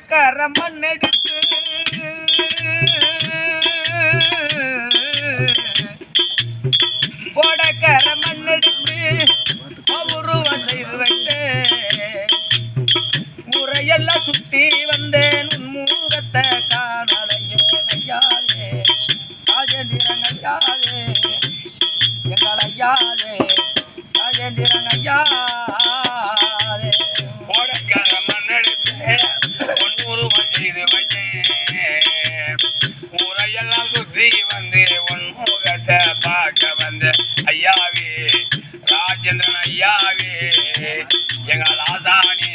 கரம் மண்ணெடுத்து போட கரம் மண்ணெடுத்து உருவம் செய்து வைத்து. முறையெல்லாம் சுத்தி வந்தேன். உன்மூகத்தை காணலையே ஐயாதே ராஜேந்திரன் ஐயாதே ராஜேந்திரன் ஐயா. செய்து வந்தேன் ஊரையெல்லாம் சுத்தி வந்து உன் முகத்தை பார்க்க வந்த ஐயாவே ராஜேந்திரன் ஐயாவே. எங்கள் ஆசானே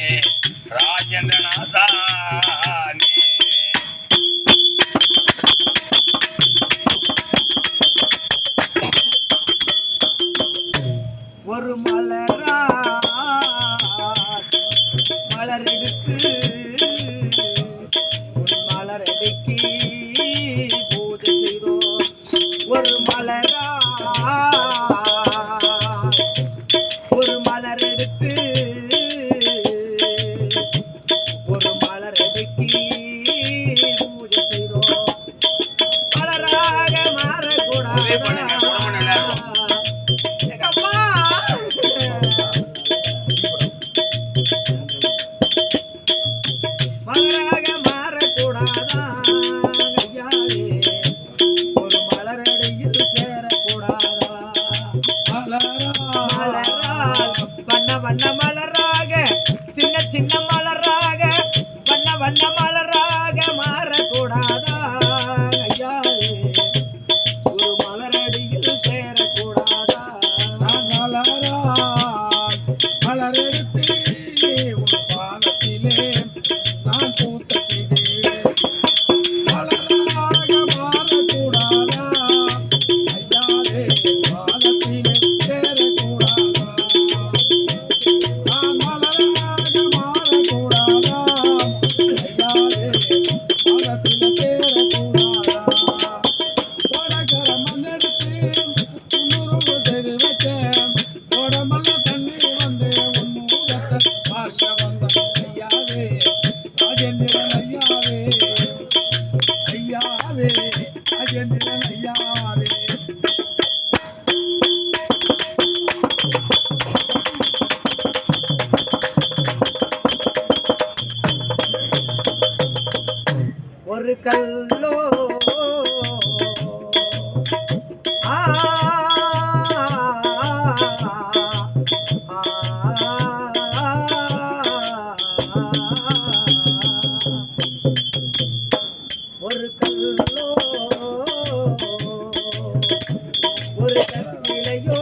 ராஜேந்திரன் ஆசானே. Thank you. Feira కల్లో ஒரு கச்சிலையோ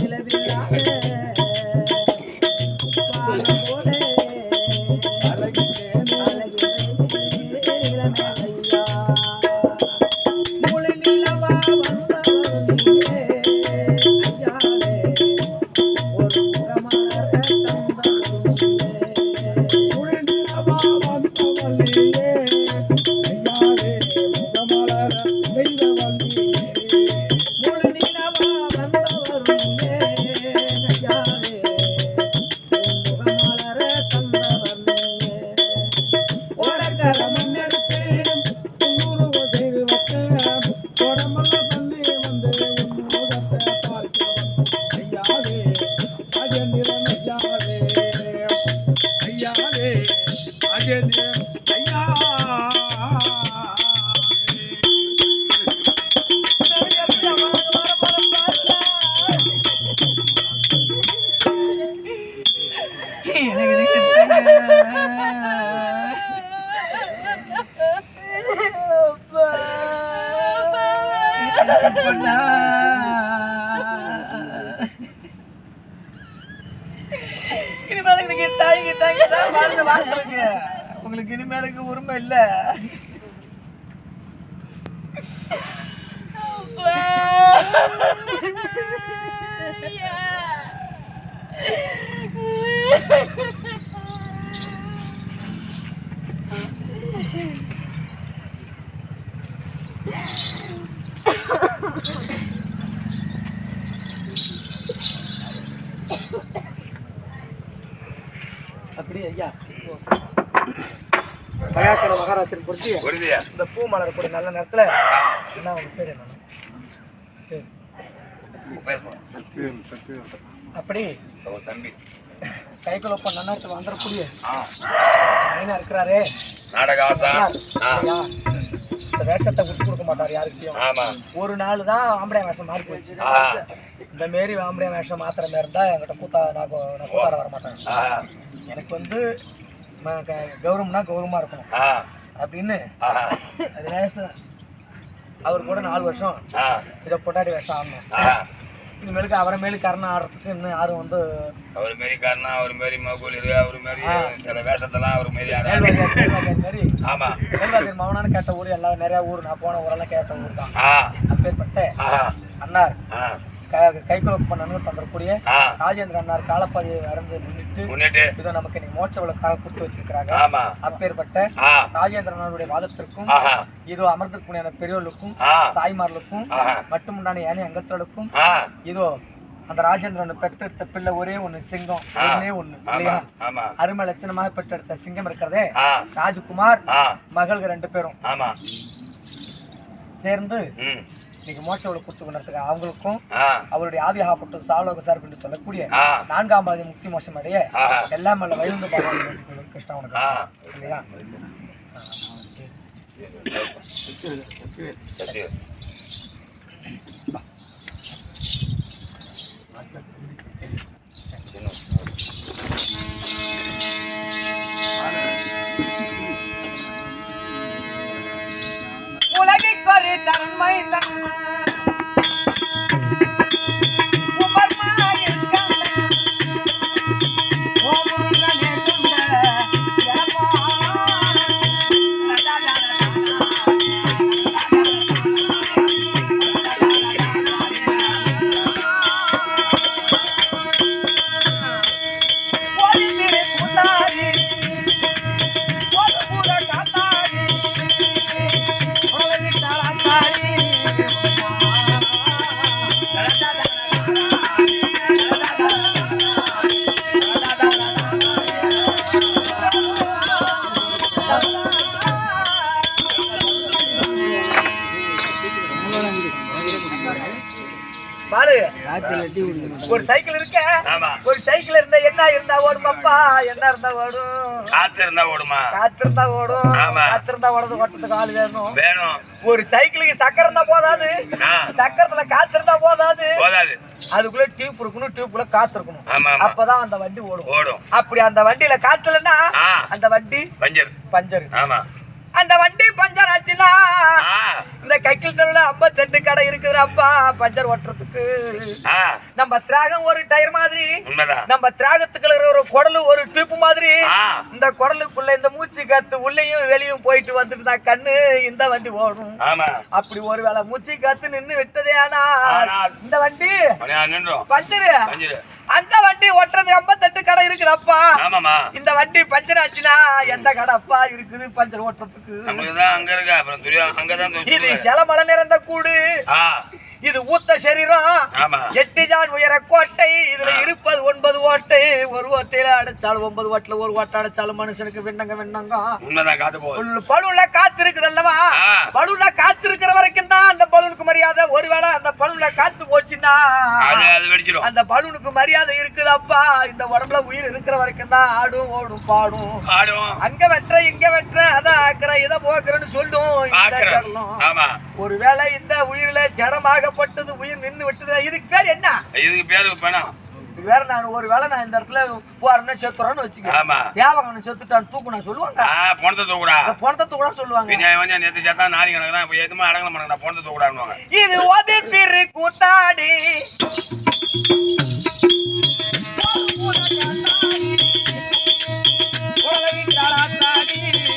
நிலவில்லாத ஐயாவே அஜேந்திரன் ஐயா. தாய்க்கு தான் வாழ்ந்து வாங்க உங்களுக்கு இனிமேலுக்கு உரிமை இல்ல. அப்படியே ஐயா மகாக்கர மகாராஷ்டிரன் பொறுத்து இந்த பூ மலரக்கூடிய நல்ல நேரத்துல என்ன உங்க பேர் என்ன? அப்படி? தம்பி. ஒப்ப நன்னத்துக்கு வந்துடக்கூடிய நைனா இருக்கிறாரே. இந்த வேஷத்தை விட்டு கொடுக்க மாட்டார் யாருக்கிட்டையும். ஒரு நாள் தான் ஆம்பளை வேஷம் மாறி ஆ. இந்த மாரி ஆம்பளை வேஷம் மாத்திர மாதிரி இருந்தா என்கிட்ட கூத்தா நான் கூத்தாட வர மாட்டேன் எனக்கு வந்து கௌரவம்னா கௌரவமா இருக்கணும். அப்படின்னு வேஷம் அவர் கூட நாலு வருஷம் இதை பொட்டாடி வேஷம் ஆடணும். ஆ. இனிமேலுக்கு அவரை மேலு கரணம் ஆடுறதுக்கு இன்னும் யாரும் வந்து அவர் மாரி காரணா அவர் மாரி மகுளிர் அவர் மாரி சில வேஷத்தெல்லாம் அவர் மாரி மாதிரி ஆமா. மேல்வாதியார் மௌனான்னு கேட்ட ஊர் எல்லாம் நிறைய ஊர் நான் போன ஊரெல்லாம் கேட்ட ஊர் தான். அப்பேற்பட்ட ஆ. அன்னார் ஆ கைக்குள்ள பண்ணு பண்றக்கூடிய ராஜேந்திர அன்னார் காலப்பாதி அறந்து முன்னிட்டு முன்னிட்டு. இதோ நமக்கு இன்னைக்கு மோட்ச விளக்காக கொடுத்து வச்சிருக்கிறாங்க. அப்பேற்பட்ட ராஜேந்திர அண்ணாருடைய வாதத்திற்கும் இதோ அமர்ந்திருக்கூடிய பெரியோர்களுக்கும் தாய்மார்களுக்கும் மட்டுமுண்டான ஏனைய அங்கத்தோடுக்கும் இதோ அந்த ராஜேந்திரன் பெற்றெடுத்த பிள்ளை ஒரே ஒண்ணு சிங்கம். ஒண்ணே ஒண்ணு இல்லையா? அருமை லட்சணமாக பெற்றெடுத்த சிங்கம் இருக்கிறதே. ராஜகுமார் மகள்கள் ரெண்டு பேரும். சேர்ந்து இன்னைக்கு மோட்ச கொடுத்து கொண்டிருக்க அவங்களுக்கும் அவருடைய ஆதியாகப்பட்டு சாலோக சார் என்று சொல்லக்கூடிய நான்காம் பாதி முக்தி மோசம் அடைய எல்லாம் அல்ல வயந்து பகவான் கிருஷ்ணா உனக்கு இல்லையா? சரி உலகிற்கொரு பாரு ஒரு சைக்கிள் இருக்க. ஒரு சைக்கிள் இருந்தா என்ன இருந்தா ஓடும் அப்பா? என்ன இருந்தா ஓடும்? காத்து இருந்தா ஓடுமா? காத்திருந்தா ஓடும். ஆமா. காத்திருந்தா ஓடுறது ஓட்டத்துக்கு ஆள் வேணும். வேணும். ஒரு சைக்கிளுக்கு சக்கரம் இருந்தா போதாது. சக்கரத்துல காத்து இருந்தா போதாது. போதாது. அதுக்குள்ள டியூப் இருக்கணும் டியூப்ல காத்து இருக்கணும். அப்பதான் அந்த வண்டி ஓடும். ஓடும். அப்படி அந்த வண்டியில காத்துலன்னா அந்த வண்டி பஞ்சர். பஞ்சர் ஆமா. அந்த வண்டி பஞ்சர் ஆச்சுன்னா கைக்கில் தெருவில் ஐம்பத்தெட்டு கடை இருக்குது அப்பா பஞ்சர் ஓட்டுறதுக்கு. நம்ம திராகம் ஒரு டயர் மாதிரி நம்ம திராகத்துக்குள்ள இருக்கிற ஒரு குடலு ஒரு டியூப் மாதிரி இந்த குடலுக்குள்ள இந்த மூச்சு காத்து உள்ளேயும் வெளியும் போயிட்டு வந்துட்டு தான் கண்ணு இந்த வண்டி ஓடும். அப்படி ஒருவேளை மூச்சு காத்து நின்னு விட்டதே ஆனா இந்த வண்டி பஞ்சர். அந்த வண்டி ஒட்டுறது ஐம்பத்தெட்டு கடை இருக்குதப்பா. இந்த வண்டி பஞ்சர் ஆச்சுன்னா எந்த கடைப்பா இருக்குது பஞ்சர் ஓட்டுறதுக்கு? அங்க இருக்கா? அப்புறம் அங்கதான் இது தூக்கி செலமலை நிறைந்த கூடு. இது ஊத்த சரீரம். எட்டு ஜான் உயர கோட்டை இதுல இருப்பது ஒன்பது ஓட்டை. ஒரு ஓட்டையில அடைச்சாலும் ஒன்பது ஓட்டுல ஒரு ஓட்டை அடைச்சாலும் மனுஷனுக்கு விண்ணங்க விண்ணங்க. உண்மைதான் காத்து இருக்குது அல்லவா. பழுவுல காத்து இருக்கிற வரைக்கும் தான் அந்த பலூனுக்கு மரியாதை. ஒருவேளை அந்த பழுவுல காத்து போச்சுன்னா அது அது அந்த பலூனுக்கு மரியாதை இருக்குதப்பா. இந்த உடம்புல உயிர் இருக்கிற வரைக்கும் தான் ஆடும் ஓடும் பாடும். அங்க வெட்டுற இங்க வெட்டுற அதான் ஆக்குற இதை போக்குறேன்னு சொல்லும் ஒருவேளை இந்த உயிரில ஜடமாகப்பட்டது உயிர் நின்னு விட்டது. இதுக்கு பேர் என்ன? இதுக்கு பேரு பணம். வேற நான் ஒரு வேளை நான் இந்த இடத்துல போறேன்னு செத்துறேன்னு வச்சுக்க ஆமா. தேவகனை செத்துட்டான் தூக்கு நான் சொல்லுவாங்க பணத்தை தூக்குடா. பணத்தை தூக்குனா சொல்லுவாங்க. வந்து நேத்து சேர்த்தா நாரி கணக்குறா இப்போ எதுவுமே அடங்கல மாட்டேங்கடா பணத்தை தூக்குடான்னுவாங்க. இது ஒது சிறு கூத்தாடி. மறைக்கர சந்தனையது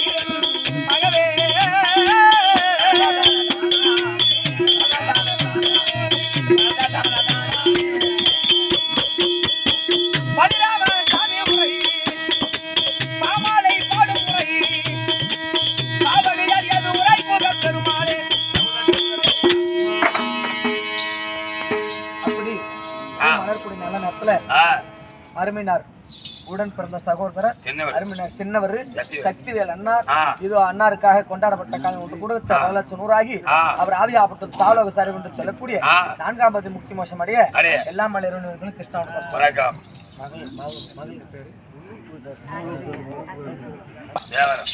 மலர்குடி நல்ல நேரத்துல ஆ. அருமைனார் உடன் பிறந்த சகோதரர் அருமைனார் சின்னவர் சக்திவேல். சக்திவேல் அண்ணார். இது அன்னாருக்காக கொண்டாடப்பட்ட காலம் ஒன்று கொடுத்த பல லட்சம் நூறாகி. அவர் ஆவியாப்பட்டு சாவலோக சாரி என்று சொல்லக்கூடிய. நான்காம் பதி முக்தி மோசம் அடைய. எல்லா மலையர்களும் கிருஷ்ணாவுடன் வணக்கம். மகள் மகள் மகள் பேரு. தேவரம்